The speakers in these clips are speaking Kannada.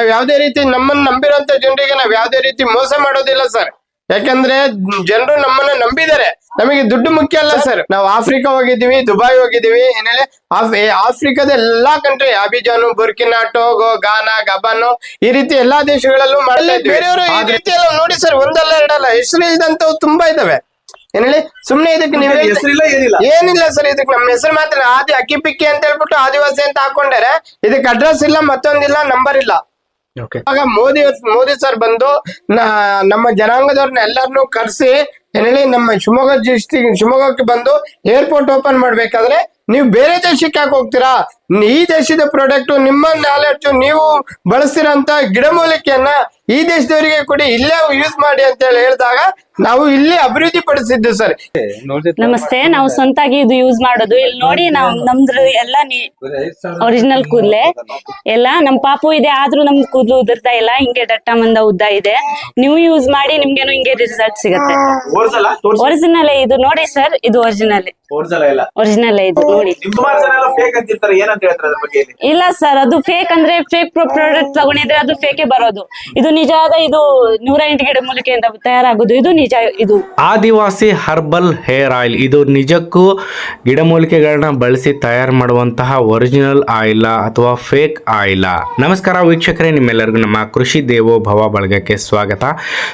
ನಾವ್ ಯಾವ್ದೇ ರೀತಿ ನಮ್ಮನ್ನ ನಂಬಿರೋಂತ ಜನರಿಗೆ ನಾವ್ ಯಾವ್ದೇ ರೀತಿ ಮೋಸ ಮಾಡೋದಿಲ್ಲ ಸರ್ ಯಾಕಂದ್ರೆ ಜನರು ನಮ್ಮನ್ನ ನಂಬಿದ್ದಾರೆ. ನಮಗೆ ದುಡ್ಡು ಮುಖ್ಯ ಅಲ್ಲ ಸರ್ ನಾವು ಆಫ್ರಿಕಾ ಹೋಗಿದ್ದೀವಿ ದುಬೈ ಹೋಗಿದ್ದೀವಿ ಏನೇಳಿ ಆಫ್- ಏ- ಆಫ್ರಿಕಾದ ಎಲ್ಲಾ ಕಂಟ್ರಿ ಅಬಿಜಾನು ಬುರ್ಕಿನಾ ಟೋಗೋ ಗಾನಾ ಗಬಾನು ಈ ರೀತಿ ಎಲ್ಲಾ ದೇಶಗಳಲ್ಲೂ ಮಾಡ್ತಾ ಇದ್ವಿ ಬೇರೆಯವರು ಈ ರೀತಿ ಎಲ್ಲ ನೋಡಿ ಸರ್ ಒಂದಲ್ಲ ಎರಡಲ್ಲ ಹೆಸರು ಇಲ್ದಂತವು ತುಂಬಾ ಇದಾವೆ. ಏನೇಳಿ ಸುಮ್ನೆ ಇದಕ್ಕೆ ನೀವು ಹೆಸರಿಲ್ಲ ಏನಿಲ್ಲ. ಏನಿಲ್ಲ ಸರ್ ಇದಕ್ಕೆ ನಮ್ಮ ಹೆಸರು ಮಾತ್ರ ಆದಿ ಅಕ್ಕಿ ಪಿಕ್ಕಿ ಅಂತ ಹೇಳ್ಬಿಟ್ಟು ಆದಿವಾಸಿ ಅಂತ ಹಾಕೊಂಡರೆ. ಇದಕ್ಕೆ ಅಡ್ರೆಸ್ ಇಲ್ಲ ಮತ್ತೊಂದಿಲ್ಲ ನಂಬರ್ ಇಲ್ಲ. ಆಗ ಮೋದಿ ಮೋದಿ ಸರ್ ಬಂದು ನಮ್ಮ ಜನಾಂಗದವ್ರನ್ನ ಎಲ್ಲರನ್ನೂ ಕರೆಸಿ ಹೇಳಿ ನಮ್ಮ ಶಿವಮೊಗ್ಗ ಡಿಸ್ಟಿಕ್ ಶಿವಮೊಗ್ಗಕ್ಕೆ ಬಂದು ಏರ್ಪೋರ್ಟ್ ಓಪನ್ ಮಾಡ್ಬೇಕಾದ್ರೆ ನೀವು ಬೇರೆ ದೇಶಕ್ಕೆ ಯಾಕೆ ಹೋಗ್ತೀರಾ? ಈ ದೇಶದ ಪ್ರಾಡಕ್ಟ್ ನಿಮ್ಮ ನಾಲೆಡ್ಜ್ ನೀವು ಬಳಸ್ತಿರೋಂತ ಗಿಡಮೂಲಿಕೆಯನ್ನ ಈ ದೇಶದವರಿಗೆ ಕೊಡಿ ಇಲ್ಲೇ ಯೂಸ್ ಮಾಡಿ ಅಂತ ಹೇಳಿ ಹೇಳಿದಾಗ ನಾವು ಇಲ್ಲಿ ಅಭಿವೃದ್ಧಿ ಪಡಿಸಿದ್ದು ಸರ್. ನಮಸ್ತೆ ನಾವು ಸ್ವಂತಾಗಿ ಇದು ಯೂಸ್ ಮಾಡೋದು. ಇಲ್ಲಿ ನೋಡಿ ನಾವು ನಮ್ದು ಎಲ್ಲ ಒರಿಜಿನಲ್ ಕೂದಲೆ. ಎಲ್ಲ ನಮ್ ಪಾಪು ಇದೆ ಆದ್ರೂ ನಮ್ ಕೂದಲು ಉದುರ್ತಾ ಇಲ್ಲ ಹಿಂಗೆ ದಟ್ಟ ಮಂದ ಉದ್ದ ಇದೆ. ನೀವು ಯೂಸ್ ಮಾಡಿ ನಿಮ್ಗೇನು ಹಿಂಗೆ ರಿಸಲ್ಟ್ ಸಿಗತ್ತೆ. ಒರಿಜಿನಲ್ ಇದು. ನೋಡಿ ಸರ್ ಇದು ಒರಿಜಿನಲ್ ಒರಿಜಿನಲ್ ಇದು ನೋಡಿ. ಇಲ್ಲ ಸರ್ ಅದು ಫೇಕ್ ಅಂದ್ರೆ ಫೇಕ್ ಪ್ರಾಡಕ್ಟ್ ತಗೊಂಡಿದ್ರೆ ಅದು ಫೇಕೆ ಬರೋದು. ಇದು ನಿಜವಾದ ಇದು ನೂರ ಎಂಟು ಗಿಡ ಮೂಲಿಕೆಯಿಂದ ತಯಾರಾಗೋದು ಇದು ನಿಜ ಇದು. Adivasi herbal hair oil. ಇದು ನಿಜಕ್ಕೂ ಗಿಡಮೂಲಿಕೆಗಳನ್ನ ಬಳಸಿ ತಯಾರು ಮಾಡುವಂತಹ ಒರಿಜಿನಲ್ ಆಯಿಲ್ ಅಥವಾ ಫೇಕ್ ಆಯಿಲ್. ನಮಸ್ಕಾರ ವೀಕ್ಷಕರೇ ನಿಮ್ಮೆಲ್ಲರಿಗೂ ನಮ್ಮ ಕೃಷಿ ದೇವೋ ಭವ ಬಳಗಕ್ಕೆ ಸ್ವಾಗತ.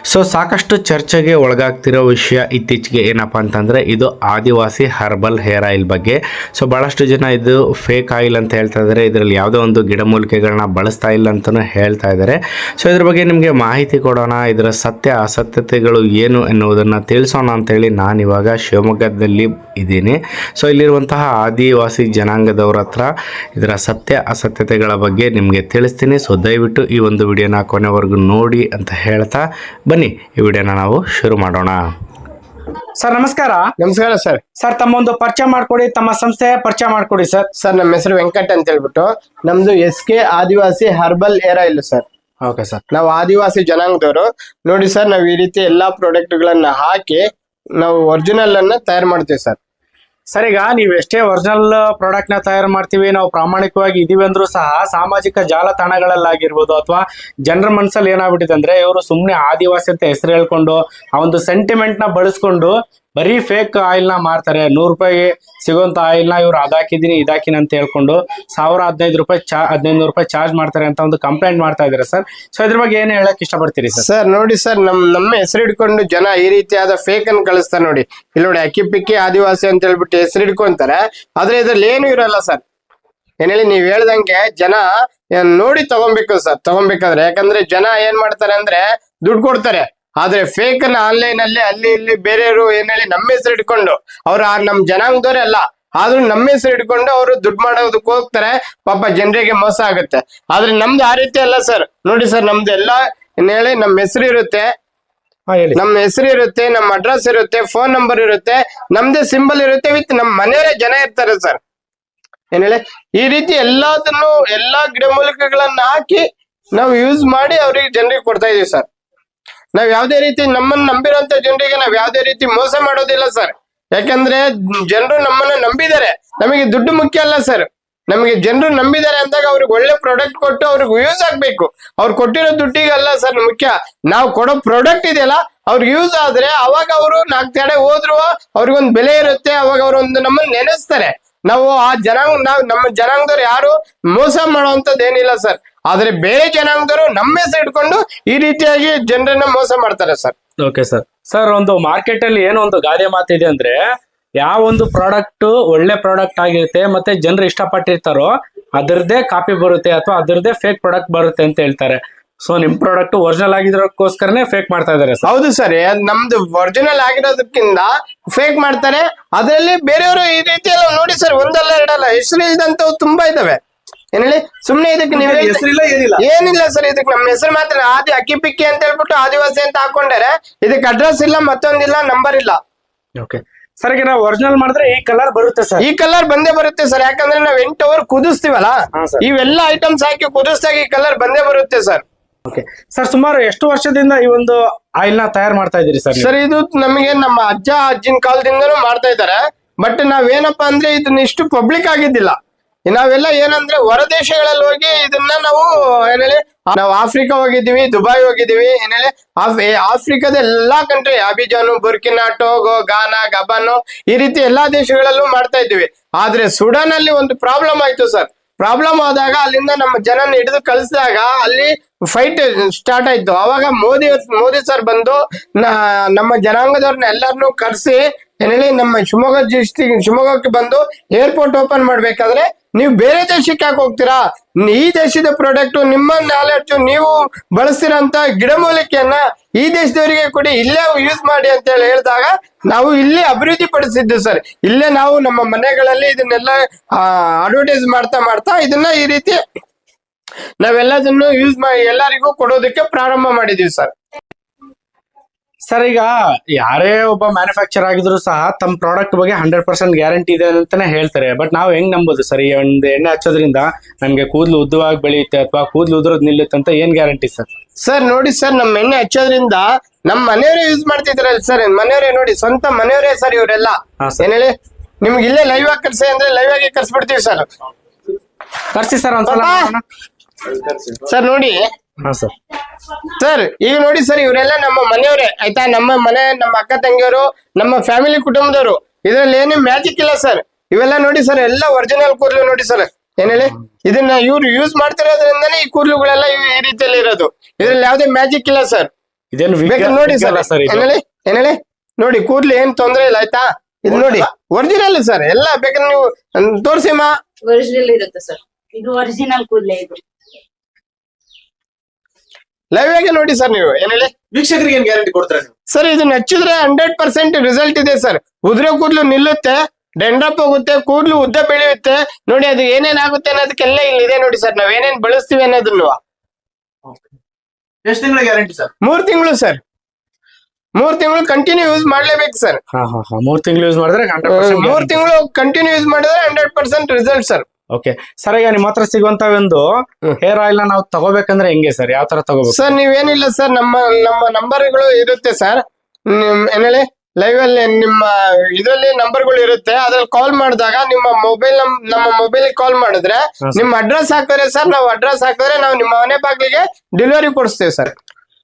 ಸೊ ಸಾಕಷ್ಟು ಚರ್ಚೆಗೆ ಒಳಗಾಗ್ತಿರೋ ವಿಷಯ ಇತ್ತೀಚೆಗೆ ಏನಪ್ಪಾ ಅಂತಂದ್ರೆ ಇದು ಆದಿವಾಸಿ ಹರ್ಬಲ್ ಹೇರ್ ಆಯಿಲ್ ಬಗ್ಗೆ. ಸೊ ಭಾಳಷ್ಟು ಜನ ಇದು ಫೇಕ್ ಆಯಿಲ್ ಅಂತ ಹೇಳ್ತಾ ಇದ್ದಾರೆ. ಇದರಲ್ಲಿ ಯಾವುದೋ ಒಂದು ಗಿಡಮೂಲಿಕೆಗಳನ್ನ ಬಳಸ್ತಾ ಇಲ್ಲ ಅಂತಲೂ ಹೇಳ್ತಾ ಇದ್ದಾರೆ. ಸೊ ಇದ್ರ ಬಗ್ಗೆ ನಿಮಗೆ ಮಾಹಿತಿ ಕೊಡೋಣ. ಇದರ ಸತ್ಯ, ಅಸತ್ಯತೆಗಳು ಏನು ಎನ್ನುವುದನ್ನು ತಿಳಿಸೋಣ ಅಂತೇಳಿ ನಾನು ಇವಾಗ ಶಿವಮೊಗ್ಗದಲ್ಲಿ ಇದ್ದೀನಿ. ಸೊ ಇಲ್ಲಿರುವಂತಹ ಆದಿವಾಸಿ ಜನಾಂಗದವ್ರ ಹತ್ರ ಇದರ ಸತ್ಯ, ಅಸತ್ಯತೆಗಳ ಬಗ್ಗೆ ನಿಮಗೆ ತಿಳಿಸ್ತೀನಿ. ಸೊ ದಯವಿಟ್ಟು ಈ ಒಂದು ವಿಡಿಯೋನ ಕೊನೆವರೆಗೂ ನೋಡಿ ಅಂತ ಹೇಳ್ತಾ ಬನ್ನಿ. ಈ ವಿಡಿಯೋನ ನಾವು ಶುರು ಮಾಡೋಣ. ಸರ್ ನಮಸ್ಕಾರ. ನಮಸ್ಕಾರ ಸರ್. ಸರ್ ತಮ್ಮ ಒಂದು ಪರಿಚಯ ಮಾಡ್ಕೊಡಿ ತಮ್ಮ ಸಂಸ್ಥೆ ಪರಿಚಯ ಮಾಡ್ಕೊಡಿ ಸರ್. ಸರ್ ನಮ್ಮ ಹೆಸರು ವೆಂಕಟ್ ಅಂತ ಹೇಳ್ಬಿಟ್ಟು. ನಮ್ದು S K Adivasi herbal hair oil sir. Okay sir. ನಾವು ಆದಿವಾಸಿ ಜನಾಂಗದವರು. ನೋಡಿ ಸರ್ ನಾವು ಈ ರೀತಿ ಎಲ್ಲಾ ಪ್ರಾಡಕ್ಟ್ ಗಳನ್ನ ಹಾಕಿ ನಾವು ಒರಿಜಿನಲ್ ಅನ್ನ ತಯಾರು ಮಾಡ್ತೀವಿ ಸರ್. ಸರ್, ಈಗ ನೀವು ಎಷ್ಟೇ ಒರಿಜಿನಲ್ ಪ್ರಾಡಕ್ಟ್ನ ತಯಾರು ಮಾಡ್ತೀವಿ, ನಾವು ಪ್ರಾಮಾಣಿಕವಾಗಿ ಇದೀವಿ ಅಂದ್ರು ಸಹ ಸಾಮಾಜಿಕ ಜಾಲತಾಣಗಳಲ್ಲಾಗಿರ್ಬೋದು ಅಥವಾ ಜನರ ಮನಸ್ಸಲ್ಲಿ ಏನಾಗ್ಬಿಟ್ಟಿದೆ ಅಂದ್ರೆ ಇವರು ಸುಮ್ಮನೆ ಆದಿವಾಸಿ ಅಂತ ಹೆಸರು ಹೇಳ್ಕೊಂಡು ಆ ಒಂದು ಸೆಂಟಿಮೆಂಟ್ನ ಬಳಸ್ಕೊಂಡು ಬರೀ ಫೇಕ್ ಆಯಿಲ್ನ ಮಾರ್ತಾರೆ. ನೂರು ರೂಪಾಯಿ ಸಿಗೋಂಥ ಆಯಿಲ್ನ ಇವ್ರು ಅದಾಕಿದೀನಿ, ಇದಾಕಿನಿ ಅಂತ ಹೇಳ್ಕೊಂಡು ಸಾವಿರ ಹದಿನೈದು ರೂಪಾಯಿ ಚಾ, ಹದಿನೈದು ನೂರು ರೂಪಾಯಿ ಚಾರ್ಜ್ ಮಾಡ್ತಾರೆ ಅಂತ ಒಂದು ಕಂಪ್ಲೇಂಟ್ ಮಾಡ್ತಾ ಇದ್ದಾರೆ ಸರ್. ಸೊ ಇದ್ರ ಬಗ್ಗೆ ಏನು ಹೇಳಕ್ ಇಷ್ಟಪಡ್ತೀರಿ ಸರ್? ಸರ್, ನೋಡಿ ಸರ್, ನಮ್, ನಮ್ಮ ಹೆಸರು ಹಿಡ್ಕೊಂಡು ಜನ ಈ ರೀತಿಯಾದ ಫೇಕ್ ಅನ್ನು ಕಳಿಸ್ತಾರೆ ನೋಡಿ. ಇಲ್ಲಿ ನೋಡಿ, ಅಕ್ಕಿ ಪಿಕ್ಕಿ ಆದಿವಾಸಿ ಅಂತ ಹೇಳ್ಬಿಟ್ಟು ಹೆಸರು ಹಿಡ್ಕೊಂತಾರೆ. ಆದ್ರೆ ಇದ್ರಲ್ಲಿ ಏನು ಇರಲ್ಲ ಸರ್. ಏನ್ ಹೇಳಿ, ನೀವ್ ಹೇಳ್ದಂಗೆ ಜನ ನೋಡಿ ತಗೊಬೇಕು ಸರ್, ತಗೊಬೇಕಾದ್ರೆ. ಯಾಕಂದ್ರೆ ಜನ ಏನ್ ಮಾಡ್ತಾರೆ ಅಂದ್ರೆ ದುಡ್ಡು ಕೊಡ್ತಾರೆ. ಆದ್ರೆ ಫೇಕ್ ಅನ್ನ ಆನ್ಲೈನ್ ಅಲ್ಲಿ ಅಲ್ಲಿ ಇಲ್ಲಿ ಬೇರೆಯವರು ಏನ್ ಹೇಳಿ ನಮ್ಮ ಹೆಸರು ಇಟ್ಕೊಂಡು ಆ ನಮ್ ಜನಾಂಗದವ್ರೆ ಅಲ್ಲ. ಆದ್ರೂ ನಮ್ಮ ಹೆಸರು ಇಟ್ಕೊಂಡು ಅವರು ದುಡ್ಡು ಮಾಡೋದಕ್ಕೆ ಹೋಗ್ತಾರೆ ಪಾಪ ಜನರಿಗೆ ಮೋಸ ಆಗುತ್ತೆ. ಆದ್ರೆ ನಮ್ದು ಆ ರೀತಿ ಅಲ್ಲ ಸರ್ ನೋಡಿ ಸರ್ ನಮ್ದು ಎಲ್ಲ ಏನ್ ಹೇಳಿ ನಮ್ಮ ಹೆಸರು ಇರುತ್ತೆ. ನಮ್ಮ ಹೆಸರು ಇರುತ್ತೆ ನಮ್ಮ ಅಡ್ರೆಸ್ ಇರುತ್ತೆ ಫೋನ್ ನಂಬರ್ ಇರುತ್ತೆ ನಮ್ದೇ ಸಿಂಬಲ್ ಇರುತ್ತೆ ವಿತ್ ನಮ್ ಮನೆಯವರೇ ಜನ ಇರ್ತಾರೆ ಸರ್ ಏನ್ ಹೇಳಿ? ಈ ರೀತಿ ಎಲ್ಲದನ್ನು ಎಲ್ಲಾ ಗಿಡಮೂಲಿಕೆಗಳನ್ನ ಹಾಕಿ ನಾವು ಯೂಸ್ ಮಾಡಿ ಅವ್ರಿಗೆ ಜನರಿಗೆ ಕೊಡ್ತಾ ಇದೀವಿ ಸರ್ ನಾವ್ ಯಾವ್ದೇ ರೀತಿ ನಮ್ಮನ್ನ ನಂಬಿರೋಂತ ಜನರಿಗೆ ನಾವ್ ಯಾವ್ದೇ ರೀತಿ ಮೋಸ ಮಾಡೋದಿಲ್ಲ ಸರ್. ಯಾಕಂದ್ರೆ ಜನರು ನಮ್ಮನ್ನ ನಂಬಿದ್ದಾರೆ ನಮಗೆ ದುಡ್ಡು ಮುಖ್ಯ ಅಲ್ಲ ಸರ್. ನಮಗೆ ಜನರು ನಂಬಿದ್ದಾರೆ ಅಂದಾಗ ಅವ್ರಿಗೆ ಒಳ್ಳೆ ಪ್ರಾಡಕ್ಟ್ ಕೊಟ್ಟು ಅವ್ರಿಗೆ ಯೂಸ್ ಆಗ್ಬೇಕು. ಅವ್ರು ಕೊಟ್ಟಿರೋ ದುಡ್ಡಿಗಲ್ಲ ಸರ್ ಮುಖ್ಯ. ನಾವು ಕೊಡೋ ಪ್ರಾಡಕ್ಟ್ ಇದೆಯಲ್ಲ, ಅವ್ರಿಗೆ ಯೂಸ್ ಆದ್ರೆ ಅವಾಗ ಅವರು ನಾಲ್ಕು ತಡೆ ಹೋದ್ರು, ಅವ್ರಿಗೊಂದು ಬೆಲೆ ಇರುತ್ತೆ, ಅವಾಗ ಅವ್ರು ಒಂದು ನಮ್ಮನ್ನ ನೆನೆಸ್ತಾರೆ. ನಾವು ಆ ಜನಾಂಗ, ನಾವು ನಮ್ಮ ಜನಾಂಗದವ್ರು ಯಾರು ಮೋಸ ಮಾಡುವಂತದ್ದು ಏನಿಲ್ಲ ಸರ್. ಆದ್ರೆ ಬೇರೆ ಜನಾಂಗರು ನಮ್ಮ ಹೆಸರು ಇಟ್ಕೊಂಡು ಈ ರೀತಿಯಾಗಿ ಜನರನ್ನ ಮೋಸ ಮಾಡ್ತಾರೆ ಸರ್. ಓಕೆ ಸರ್ ಸರ್ ಒಂದು ಮಾರ್ಕೆಟ್ ಅಲ್ಲಿ ಏನೋ ಒಂದು ಗಾದೆ ಮಾತಿದೆ ಅಂದ್ರೆ ಯಾವ ಒಂದು ಪ್ರಾಡಕ್ಟ್ ಒಳ್ಳೆ ಪ್ರಾಡಕ್ಟ್ ಆಗಿರುತ್ತೆ ಮತ್ತೆ ಜನರು ಇಷ್ಟಪಟ್ಟಿರ್ತಾರೋ ಅದರದೇ ಕಾಪಿ ಬರುತ್ತೆ ಅಥವಾ ಅದರದೇ ಫೇಕ್ ಪ್ರಾಡಕ್ಟ್ ಬರುತ್ತೆ ಅಂತ ಹೇಳ್ತಾರೆ. ಸೊ ನಿಮ್ ಪ್ರಾಡಕ್ಟ್ ಒರಿಜಿನಲ್ ಆಗಿರೋಕ್ಕೋಸ್ಕರನೇ ಫೇಕ್ ಮಾಡ್ತಾ ಇದಾರೆ ಹೌದು ಸರ್ ನಮ್ದು ಒರಿಜಿನಲ್ ಆಗಿರೋದಕ್ಕಿಂತ ಫೇಕ್ ಮಾಡ್ತಾರೆ. ಅದರಲ್ಲಿ ಬೇರೆಯವರು ಈ ರೀತಿ ಎಲ್ಲ ನೋಡಿ ಸರ್ ಒಂದಲ್ಲ ಎರಡಲ್ಲ. ಹೆಸರು ಇಲ್ದಂತವು ತುಂಬಾ ಇದಾವೆ. ಏನ್ ಹೇಳಿ? ಸುಮ್ನೆ ಇದಕ್ಕೆ ನೀವು ಹೆಸರಿಲ್ಲ ಏನಿಲ್ಲ. ಏನಿಲ್ಲ ಸರ್ ಇದಕ್ಕೆ ನಮ್ಮ ಹೆಸರು ಮಾತ್ರ ಆದಿ ಅಕ್ಕಿ ಪಿಕ್ಕಿ ಅಂತ ಹೇಳ್ಬಿಟ್ಟು ಆದಿವಾಸಿ ಅಂತ ಹಾಕೊಂಡರೆ ಇದಕ್ಕೆ ಅಡ್ರೆಸ್ ಇಲ್ಲ ಮತ್ತೊಂದಿಲ್ಲ ನಂಬರ್ ಇಲ್ಲ. ಓಕೆ ಸರ್ ಈಗ ನಾವು ಒರಿಜಿನಲ್ ಮಾಡಿದ್ರೆ ಈ ಕಲರ್ ಬರುತ್ತೆ ಸರ್ ಈ ಕಲರ್ ಬಂದೇ ಬರುತ್ತೆ ಸರ್ ಯಾಕಂದ್ರೆ ನಾವ್ ಎಂಟು ಅವರ್ ಕುದಿಸ್ತೀವಲ್ಲ? ಇವೆಲ್ಲ ಐಟಮ್ಸ್ ಹಾಕಿ ಕುದಿಸ್ದಾಗ ಈ ಕಲರ್ ಬಂದೇ ಬರುತ್ತೆ ಸರ್ ಓಕೆ ಸರ್ ಸುಮಾರು ಎಷ್ಟು ವರ್ಷದಿಂದ ಈ ಒಂದು ಆಯಿಲ್ನ ತಯಾರು ಮಾಡ್ತಾ ಇದ್ದೀರಿ ಸರ್ ಸರ್ ಇದು ನಮಗೆ ನಮ್ಮ ಅಜ್ಜ ಅಜ್ಜಿನ ಕಾಲದಿಂದನೂ ಮಾಡ್ತಾ ಇದ್ದಾರೆ. ಬಟ್ ನಾವೇನಪ್ಪಾ ಅಂದ್ರೆ ಇದನ್ನ ಇಷ್ಟು ಪಬ್ಲಿಕ್ ಆಗಿದ್ದಿಲ್ಲ. ನಾವೆಲ್ಲ ಏನಂದ್ರೆ ಹೊರ ದೇಶಗಳಲ್ಲಿ ಹೋಗಿ ಇದನ್ನ ನಾವು ಏನ್ ಹೇಳಿ, ನಾವು ಆಫ್ರಿಕಾ ಹೋಗಿದ್ದೀವಿ ದುಬೈ ಹೋಗಿದ್ದೀವಿ ಏನೇಳಿ ಆಫ್ರಿಕಾದ ಎಲ್ಲಾ ಕಂಟ್ರಿ ಅಬಿಜಾನು ಬುರ್ಕಿನಾ ಟೋಗೋ ಗಾನಾ ಗಬಾನು, ಈ ರೀತಿ ಎಲ್ಲಾ ದೇಶಗಳಲ್ಲೂ ಮಾಡ್ತಾ ಇದ್ದೀವಿ. ಆದ್ರೆ ಸುಡಾನ್ ಅಲ್ಲಿ ಒಂದು ಪ್ರಾಬ್ಲಮ್ ಆಯ್ತು ಸರ್. ಪ್ರಾಬ್ಲಮ್ ಆದಾಗ ಅಲ್ಲಿಂದ ನಮ್ಮ ಜನನ ಹಿಡಿದು ಕಳಿಸಿದಾಗ ಅಲ್ಲಿ ಫೈಟ್ ಸ್ಟಾರ್ಟ್ ಆಯ್ತು. ಅವಾಗ ಮೋದಿ ಮೋದಿ ಸರ್ ಬಂದು ನಮ್ಮ ಜನಾಂಗದವ್ರನ್ನ ಎಲ್ಲರನ್ನೂ ಕರೆಸಿ ಏನೇಳಿ ನಮ್ಮ ಶಿವಮೊಗ್ಗ ಡಿಸ್ಟಿಕ್ ಶಿವಮೊಗ್ಗಕ್ಕೆ ಬಂದು ಏರ್ಪೋರ್ಟ್ ಓಪನ್ ಮಾಡ್ಬೇಕಾದ್ರೆ ನೀವು ಬೇರೆ ದೇಶಕ್ಕೆ ಯಾಕೆ ಹೋಗ್ತೀರಾ? ಈ ದೇಶದ ಪ್ರಾಡಕ್ಟ್ ನಿಮ್ಮ ನಾಲೆಡ್ಜ್ ನೀವು ಬಳಸ್ತಿರೋಂತ ಗಿಡಮೂಲಿಕೆಯನ್ನ ಈ ದೇಶದವರಿಗೆ ಕೊಡಿ, ಇಲ್ಲೇ ಯೂಸ್ ಮಾಡಿ ಅಂತ ಹೇಳಿ ಹೇಳಿದಾಗ ನಾವು ಇಲ್ಲಿ ಅಭಿವೃದ್ಧಿ ಪಡಿಸಿದ್ದು ಸರ್. ಇಲ್ಲೇ ನಾವು ನಮ್ಮ ಮನೆಗಳಲ್ಲಿ ಇದನ್ನೆಲ್ಲ ಅಡ್ವರ್ಟೈಸ್ ಮಾಡ್ತಾ ಮಾಡ್ತಾ ಇದನ್ನ ಈ ರೀತಿ ನಾವೆಲ್ಲದನ್ನು ಯೂಸ್ ಮಾಡಿ ಎಲ್ಲರಿಗೂ ಕೊಡೋದಕ್ಕೆ ಪ್ರಾರಂಭ ಮಾಡಿದೀವಿ ಸರ್. ಸರ್ ಈಗ ಯಾರೇ ಒಬ್ಬ ಮ್ಯಾನುಫ್ಯಾಕ್ಚರ್ ಆಗಿದ್ರು ಸಹ ತಮ್ಮ ಪ್ರಾಡಕ್ಟ್ ಬಗ್ಗೆ ಹಂಡ್ರೆಡ್ ಪರ್ಸೆಂಟ್ ಗ್ಯಾರಂಟಿ ಇದೆ ಅಂತಾನೆ ಹೇಳ್ತಾರೆ. ಬಟ್ ನಾವು ಹೆಂಗ್ ನಂಬೋದು ಸರ್ ಈ ಒಂದು ಎಣ್ಣೆ ಹಚ್ಚೋದ್ರಿಂದ ನಮಗೆ ಕೂದಲು ಉದ್ದವಾಗಿ ಬೆಳೆಯುತ್ತೆ ಅಥವಾ ಕೂದಲು ಉದುರೋದು ನಿಲ್ಲುತ್ತೆ ಅಂತ ಏನ್ ಗ್ಯಾರಂಟಿ ಸರ್ ಸರ್ ನೋಡಿ ಸರ್ ನಮ್ಮ ಎಣ್ಣೆ ಹಚ್ಚೋದ್ರಿಂದ ನಮ್ಮ ಮನೆಯವರೇ ಯೂಸ್ ಮಾಡ್ತಿದ್ರಲ್ಲ ಸರ್ ಮನೆಯವರೇ ನೋಡಿ ಸ್ವಂತ ಮನೆಯವರೇ ಸರ್ ಇವರೆಲ್ಲ. ಹಾ. ಏನ್ ಹೇಳಿ? ನಿಮ್ಗೆ ಇಲ್ಲೇ ಲೈವ್ ಆಗಿ ಕರ್ಸಿ ಅಂದ್ರೆ ಲೈವ್ ಆಗಿ ಕರ್ಸ್ಬಿಡ್ತೀವಿ ಸರ್ ತರ್ಸಿ ಸರ್ ಒಂದ್ಸಲ ಪಾಪಾ. ಸರ್ ನೋಡಿ. ಹಾ ಸರ್ ಸರ್ ಈಗ ನೋಡಿ ಸರ್ ಇವರೆಲ್ಲ ನಮ್ಮ ಮನೆಯವರೇ ಆಯ್ತಾ? ನಮ್ಮ ಮನೆ ನಮ್ಮ ಅಕ್ಕ ತಂಗಿಯವರು ನಮ್ಮ ಫ್ಯಾಮಿಲಿ ಕುಟುಂಬದವರು. ಇದ್ರಲ್ಲಿ ಏನು ಮ್ಯಾಜಿಕ್ ಇಲ್ಲ ಸರ್? ಇವೆಲ್ಲ ನೋಡಿ ಸರ್ ಎಲ್ಲ ಒರಿಜಿನಲ್ ಕೂರ್ಲು ನೋಡಿ ಸರ್. ಏನ್ ಹೇಳಿ? ಇದನ್ನ ಇವ್ರು ಯೂಸ್ ಮಾಡ್ತಿರೋದ್ರಿಂದನೇ ಈ ಕೂರ್ಲುಗಳೆಲ್ಲ ಈ- ರೀತಿಯಲ್ಲಿ ಇರೋದು. ಇದ್ರಲ್ಲಿ ಯಾವ್ದೇ ಮ್ಯಾಜಿಕ್ ಇಲ್ಲ ಸರ್. ನೋಡಿ ಸರ್. ಏನ್ ಹೇಳಿ? ಏನ್ ಹೇಳಿ? ನೋಡಿ ಕೂರ್ಲು ಏನ್ ತೊಂದ್ರೆ ಇಲ್ಲ ಆಯ್ತಾ? ಇದು ನೋಡಿ ಒರಿಜಿನಲ್ ಸರ್. ಎಲ್ಲ ಬೇಕಾದ್ರೆ ನೀವು ತೋರಿಸಿಮಾ ಒರಿಜಿನಲ್ ಇರುತ್ತೆ ಸರ್. ಇದು ಒರಿಜಿನಲ್ ಕೂದಲೇ ಇದು. ಲೈವ್ ಆಗಿ ನೋಡಿ ಸರ್ ನೀವು. ಏನ್ ಹೇಳಿ? ವೀಕ್ಷಕರಿಗೆ ಏನ್ ಗ್ಯಾರಂಟಿ ಕೊಡ್ತಾರೆ ನೀವು? ಸರ್ ಇದನ್ನ ಹಚ್ಚಿದ್ರೆ ಹಂಡ್ರೆಡ್ ಪರ್ಸೆಂಟ್ ರಿಸಲ್ಟ್ ಇದೆ ಸರ್ ಉದ್ರೆ ಕೂದಲು ನಿಲ್ಲುತ್ತೆ ಡೆಂಡ್ರಪ್ ಹೋಗುತ್ತೆ ಕೂದಲು ಉದ್ದ ಬೆಳೆಯುತ್ತೆ. ನೋಡಿ ಅದು ಏನೇನ್ ಆಗುತ್ತೆ ಅನ್ನೋದಕ್ಕೆಲ್ಲ ಇಲ್ಲಿದೆ ನೋಡಿ ಸರ್ ನಾವ್ ಏನೇನ್ ಬಳಸ್ತೀವಿ ಅನ್ನೋದನ್ನ. ಎಷ್ಟು ತಿಂಗಳ ಗ್ಯಾರಂಟಿ ಸರ್ ಮೂರ್ ತಿಂಗಳು ಸರ್ ಮೂರ್ ತಿಂಗಳು ಕಂಟಿನ್ಯೂ ಯೂಸ್ ಮಾಡ್ಲೇಬೇಕು ಸರ್ ಹಾ ಹಾ ಹಾ. ಮೂರ್ ತಿಂಗಳು ಯೂಸ್ ಮಾಡಿದ್ರೆ ಮೂರ್ ತಿಂಗಳು ಕಂಟಿನ್ಯೂ ಯೂಸ್ ಮಾಡಿದ್ರೆ hundred percent result sir okay sir ಈಗ ನಿಮ್ಮ ಹತ್ರ ಸಿಗುವಂತ ಒಂದು. ಹೇರ್ ಆಯಿಲ್ ನಾವು ತಗೋಬೇಕಂದ್ರೆ ಹೆಂಗೆ ಸರ್ ಯಾವ ತರ ತಗೋಬೇಕು? ಸರ್ ನೀವೇನಿಲ್ಲ ಸರ್ ನಮ್ಮ ನಮ್ಮ ನಂಬರ್ಗಳು ಇರುತ್ತೆ ಸರ್ ನಿಮ್ ಏನ್ ಹೇಳಿ ಲೈವ್ ಅಲ್ಲಿ ನಿಮ್ಮ ಇದರಲ್ಲಿ ನಂಬರ್ಗಳು ಇರುತ್ತೆ. ಅದ್ರಲ್ಲಿ ಕಾಲ್ ಮಾಡಿದಾಗ ನಿಮ್ಮ ಮೊಬೈಲ್ ನಮ್ಮ ಮೊಬೈಲ್ ಕಾಲ್ ಮಾಡಿದ್ರೆ ನಿಮ್ಮ ಅಡ್ರೆಸ್ ಹಾಕಿದ್ರೆ ಸರ್ ನಾವು ಅಡ್ರೆಸ್ ಹಾಕಿದ್ರೆ ನಾವು ನಿಮ್ಮ ಮನೆ ಬಾಗಿಲಿಗೆ ಡೆಲಿವರಿ ಕೊಡಿಸ್ತೇವೆ ಸರ್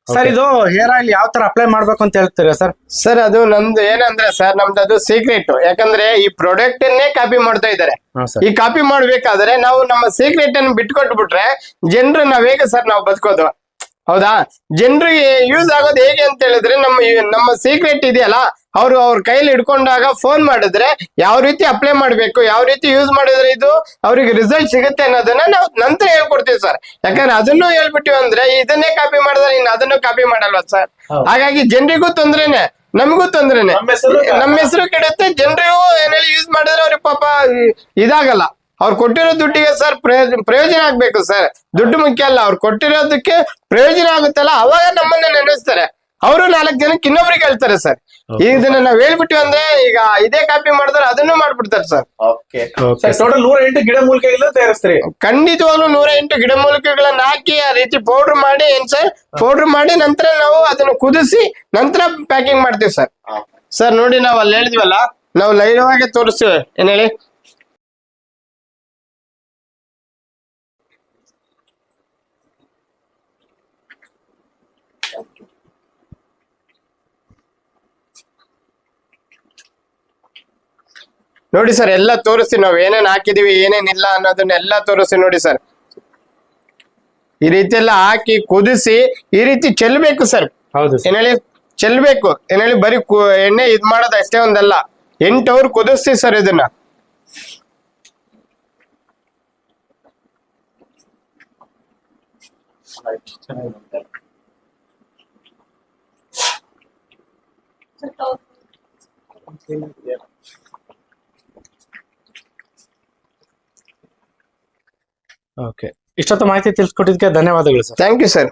ಸರ್ ಇದು ಹೇರ್ ಆಯಿಲ್ ಯಾವ ತರ ಅಪ್ಲೈ ಮಾಡ್ಬೇಕು ಅಂತ ಹೇಳ್ತೀರಾ ಸರ್ ಸರ್ ಅದು ನಮ್ದು ಏನಂದ್ರೆ ಸರ್ ನಮ್ದು ಅದು ಸೀಕ್ರೆಟ್ ಯಾಕಂದ್ರೆ ಈ ಪ್ರಾಡಕ್ಟ್ ಅನ್ನೇ ಕಾಪಿ ಮಾಡ್ತಾ ಇದ್ದಾರೆ. ಈ ಕಾಪಿ ಮಾಡ್ಬೇಕಾದ್ರೆ ನಾವು ನಮ್ಮ ಸೀಕ್ರೆಟ್ ಅನ್ನು ಬಿಟ್ಕೊಟ್ಟು ಬಿಟ್ರೆ ಜನರು ನಾವ್ ಹೇಗೆ ಸರ್ ನಾವು ಬದುಕೋದು? ಹೌದಾ? ಜನರಿಗೆ ಯೂಸ್ ಆಗೋದು ಹೇಗೆ ಅಂತ ಹೇಳಿದ್ರೆ ನಮ್ಮ ನಮ್ಮ ಸೀಕ್ರೆಟ್ ಇದೆಯಲ್ಲ ಅವರು ಅವ್ರ ಕೈಲಿ ಹಿಡ್ಕೊಂಡಾಗ ಫೋನ್ ಮಾಡಿದ್ರೆ ಯಾವ ರೀತಿ ಅಪ್ಲೈ ಮಾಡ್ಬೇಕು ಯಾವ ರೀತಿ ಯೂಸ್ ಮಾಡಿದ್ರೆ ಇದು ಅವ್ರಿಗೆ ರಿಸಲ್ಟ್ ಸಿಗುತ್ತೆ ಅನ್ನೋದನ್ನ ನಾವು ನಂತರ ಹೇಳ್ಕೊಡ್ತೀವಿ ಸರ್ ಯಾಕಂದ್ರೆ ಅದನ್ನು ಹೇಳ್ಬಿಟ್ಟಿವಿ ಅಂದ್ರೆ ಇದನ್ನೇ ಕಾಪಿ ಮಾಡಿದ್ರೆ ಇನ್ನು ಅದನ್ನು ಕಾಪಿ ಮಾಡಲ್ವಾ ಸರ್ ಹಾಗಾಗಿ ಜನರಿಗೂ ತೊಂದ್ರೆನೆ ನಮಗೂ ತೊಂದ್ರೆನೆ. ನಮ್ಮ ಹೆಸರು ಕೆಡುತ್ತೆ ಜನರಿಗೂ ಏನೇಳಿ ಯೂಸ್ ಮಾಡಿದ್ರೆ ಅವ್ರಿಗೆ ಪಾಪ ಇದಾಗಲ್ಲ. ಅವ್ರು ಕೊಟ್ಟಿರೋ ದುಡ್ಡಿಗೆ ಸರ್ ಪ್ರಯೋಜನ ಪ್ರಯೋಜನ ಆಗ್ಬೇಕು ಸರ್ ದುಡ್ಡು ಮುಖ್ಯ ಅಲ್ಲ ಅವ್ರು ಕೊಟ್ಟಿರೋದಕ್ಕೆ ಪ್ರಯೋಜನ ಆಗುತ್ತಲ್ಲ ಅವಾಗ ನಮ್ಮನ್ನ ನೆನೆಸ್ತಾರೆ. ಅವರು ನಾಲ್ಕು ಜನಕ್ಕೆ ಇನ್ನೊಬ್ರಿಗೆ ಹೇಳ್ತಾರೆ ಸರ್. ಇದನ್ನ ನಾವ್ ಹೇಳ್ಬಿಟ್ಟಿವಿ ಅಂದ್ರೆ ಈಗ ಇದೇ ಕಾಪಿ ಮಾಡಿದ್ರೆ ಅದನ್ನು ಮಾಡ್ಬಿಡ್ತಾರೆ sir. Okay Okay, sir total ನೂರ ಎಂಟು ಗಿಡ ಮೂಲಿಕೆಗಳು ತಯಾರಿಸ್ತೀರಿ. ಖಂಡಿತವಾಗ್ಲೂ ನೂರ ಎಂಟು ಗಿಡಮೂಲಿಕೆಗಳನ್ನ ಹಾಕಿ ಆ ರೀತಿ ಪೌಡರ್ ಮಾಡಿ ಏನ್ ಸರ್ ಪೌಡರ್ ಮಾಡಿ ನಂತರ ನಾವು ಅದನ್ನ ಕುದಿಸಿ ನಂತರ ಪ್ಯಾಕಿಂಗ್ ಮಾಡ್ತೀವಿ ಸರ್. ಸರ್ ನೋಡಿ ನಾವ್ ಅಲ್ಲಿ ಹೇಳಿದ್ವಲ್ಲ ನಾವು ಲೈವ್ ಆಗಿ ತೋರಿಸ್ತೀವಿ. ಏನ್ ಹೇಳಿ? ನೋಡಿ ಸರ್ ಎಲ್ಲ ತೋರಿಸ್ತೀವಿ ನಾವು. ಏನೇನ್ ಹಾಕಿದೀವಿ ಏನೇನಿಲ್ಲ ಅನ್ನೋದನ್ನೆಲ್ಲ ತೋರಿಸಿ ನೋಡಿ ಸರ್. ಈ ರೀತಿ ಎಲ್ಲ ಹಾಕಿ ಕುದಿಸಿ ಈ ರೀತಿ ಚೆಲ್ಬೇಕು ಸರ್. ಹೌದು ಸರ್. ಏನ್ ಹೇಳಿ? ಚೆಲ್ಬೇಕು. ಏನ್ ಹೇಳಿ? ಬರೀ ಕು- ಎಣ್ಣೆ ಇದ್ ಮಾಡೋದು ಅಷ್ಟೇ ಒಂದಲ್ಲ. ಎಂಟು ಅವ್ರು ಕುದಿಸ್ತೀವಿ ಸರ್ ಇದನ್ನ. ಓಕೆ ಇಷ್ಟೊತ್ತು ಮಾಹಿತಿ ತಿಳಿಸ್ಕೊಟ್ಟಿದ್ದಕ್ಕೆ ಧನ್ಯವಾದಗಳು ಸರ್. Thank you sir